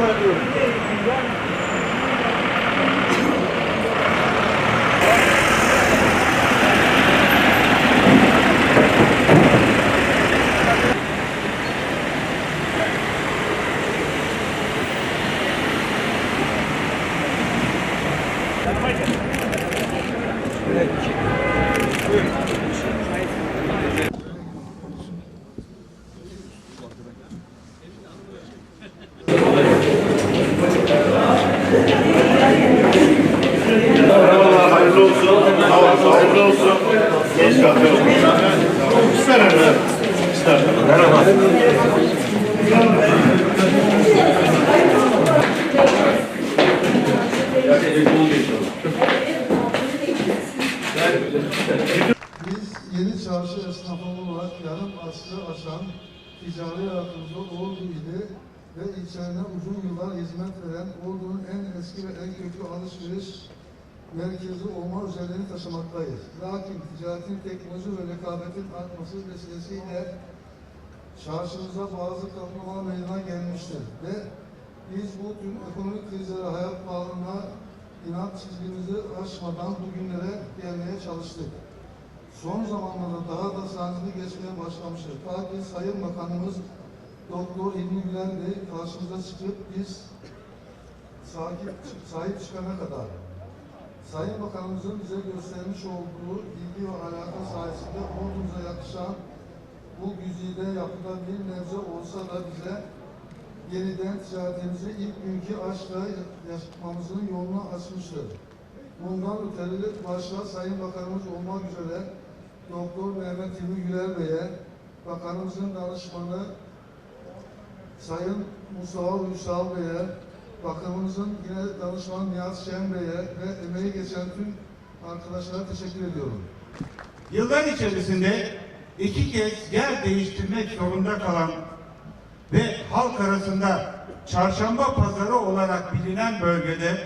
Mano, Biz yeni çarşı esnafı olarak yarım asrı aşan ticari hayatımızda Ordu ili ve ilçelerine uzun yıllar hizmet veren Ordu'nun en eski ve en köklü alışveriş merkezi olma özelliğini taşımaktayız. Lakin ticaretin teknoloji ve rekabetin artması vesilesiyle çarşımıza bazı kavramlar meydana gelmiştir ve biz bu tüm ekonomik krizlere, hayat pahalılığına inat çizgimizi aşmadan bugünlere gelmeye çalıştık. Son zamanlarda daha da sancılı geçmeye başlamıştır. Ta ki Sayın Bakanımız Doktor İlmi Gülen Bey karşımıza çıkıp biz sahip, sahip çıkana kadar Sayın Bakanımızın bize göstermiş olduğu ilgi ve alaka sayesinde ordumuza yakışan bu güzide yapıda bir nebze olsa da bize yeniden ticaretimizi ilk günkü aşkla yaşatmamızın yolunu açmıştır. Bundan ötürü başta Sayın Bakanımız olmak üzere Doktor Mehmet İlmi Güler Bey'e, Bakanımızın danışmanı Sayın Mustafa Uysal Bey'e, Bakanımızın yine danışmanı Nihat Şen Bey'e ve emeği geçen tüm arkadaşlara teşekkür ediyorum. Yıllar içerisinde iki kez yer değiştirmek zorunda kalan ve halk arasında çarşamba pazarı olarak bilinen bölgede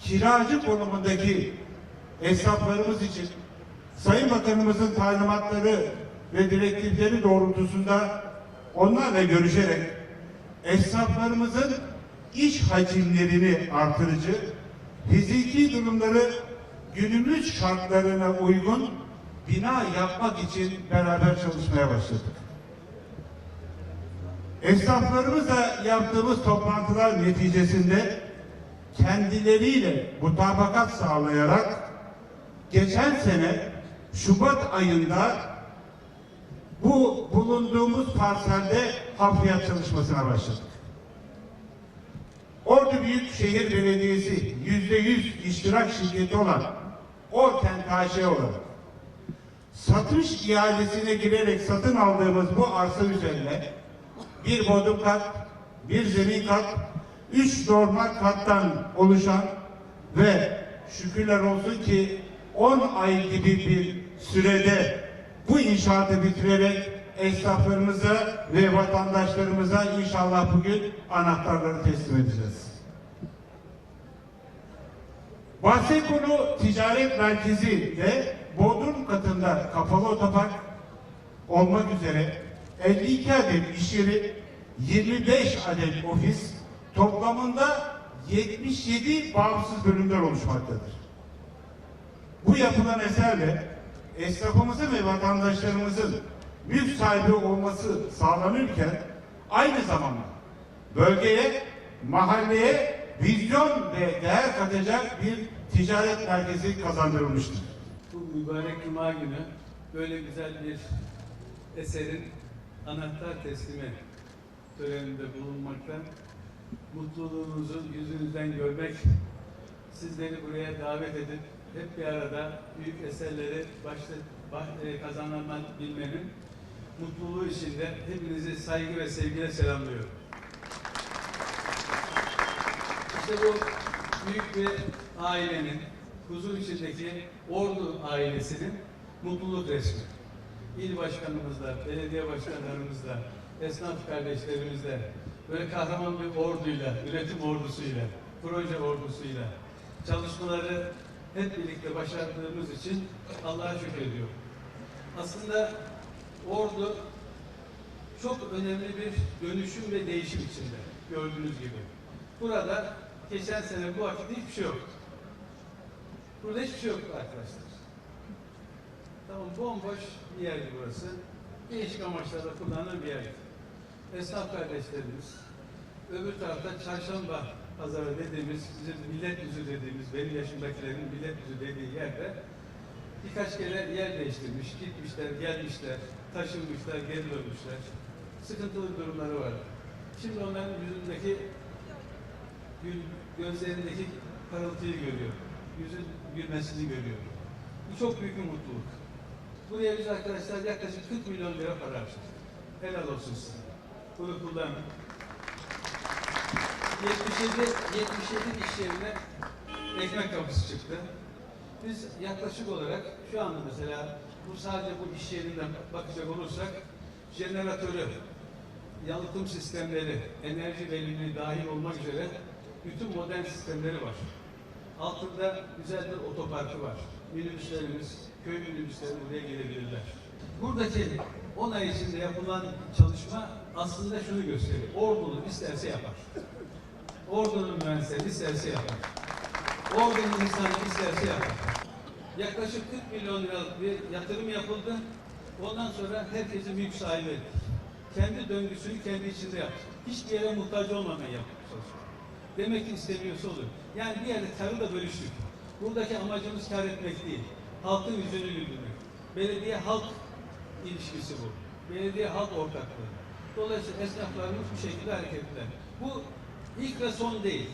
kiracı konumundaki esnaflarımız için Sayın Bakanımızın talimatları ve direktifleri doğrultusunda onlarla görüşerek esnaflarımızın iş hacimlerini artırıcı, fiziki durumları günümüz şartlarına uygun bina yapmak için beraber çalışmaya başladık. Esnaflarımızla yaptığımız toplantılar neticesinde kendileriyle mutabakat sağlayarak geçen sene Şubat ayında bu bulunduğumuz parselde hafriyat çalışmasına başladık. Büyükşehir Belediyesi yüzde yüz iştirak şirketi olan Orkent AŞ olarak satış ihalesine girerek satın aldığımız bu arsa üzerine bir bodrum kat, bir zemin kat, üç normal kattan oluşan ve şükürler olsun ki 10 ay gibi bir sürede bu inşaatı bitirerek esnaflarımıza ve vatandaşlarımıza inşallah bugün anahtarları teslim edeceğiz. Bahse konu ticaret merkezi ve Bodrum katında kapalı otopark olmak üzere 52 adet iş yeri, 25 adet ofis, toplamında 77 bağımsız bölümler oluşmaktadır. Bu yapılan eserle esnafımızın ve vatandaşlarımızın mülk sahibi olması sağlanırken aynı zamanda bölgeye, mahalleye vizyon ve değer katacak bir ticaret merkezi kazandırılmıştır. bu mübarek Cuma günü böyle güzel bir eserin anahtar teslimi töreninde bulunmaktan mutluluğunuzu yüzünüzden görmek, sizleri buraya davet edip hep bir arada büyük eserleri başta bah- e, kazanabilmenin mutluluğu içinde hepinizi saygı ve sevgiyle selamlıyorum. İşte bu büyük bir ailenin, huzur içindeki Ordu ailesinin mutluluk resmi. İl başkanımızla, belediye başkanlarımızla, esnaf kardeşlerimizle, böyle kahraman bir orduyla, üretim ordusuyla, proje ordusuyla çalışmaları hep birlikte başardığımız için Allah'a şükrediyorum. Aslında Ordu çok önemli bir dönüşüm ve değişim içinde gördüğünüz gibi. Burada geçen sene bu vakitte hiçbir şey yok. Burada hiçbir şey yok arkadaşlar. Tamam bomboş bir yerdi burası. Değişik amaçlarla kullanılan bir yerdi. Esnaf kardeşlerimiz, öbür tarafta çarşamba pazarı dediğimiz, bizim millet yüzü dediğimiz, benim yaşımdakilerin millet yüzü dediği yerde birkaç kere yer değiştirmiş, gitmişler, gelmişler, taşınmışlar, geri dönmüşler. Sıkıntılı durumları var. Şimdi onların yüzündeki gözlerindeki parıltıyı görüyor. Yüzün gülmesini görüyor. Bu çok büyük bir mutluluk. Buraya biz arkadaşlar yaklaşık 40 milyon lira para harcadık. Helal olsun size. Bunu kullanın. 77, 77 iş yerine ekmek kapısı çıktı. Biz yaklaşık olarak şu anda mesela bu sadece bu iş yerinden bakacak olursak jeneratörü, yalıtım sistemleri, enerji verimliliği dahil olmak üzere bütün modern sistemleri var. Altında güzel bir otoparkı var. Minibüslerimiz, köy minibüsleri buraya gelebilirler. Buradaki 10 ay içinde yapılan çalışma aslında şunu gösteriyor. Ordulu isterse yapar. Ordunun mühendisleri isterse yapar. Ordunun insanı isterse yapar. Yaklaşık 40 milyon liralık bir yatırım yapıldı. Ondan sonra herkesi mülk sahibi ettik. Kendi döngüsünü kendi içinde yaptı. Hiçbir yere muhtaç olmadan yaptık. Demek ki istemiyorsa olur. Yani bir yerde karı da bölüştük. Buradaki amacımız kar etmek değil. Halkın yüzünü güldürmek. Belediye halk ilişkisi bu. Belediye halk ortaklığı. Dolayısıyla esnaflarımız bu şekilde hareketler. Bu ilk ve son değil.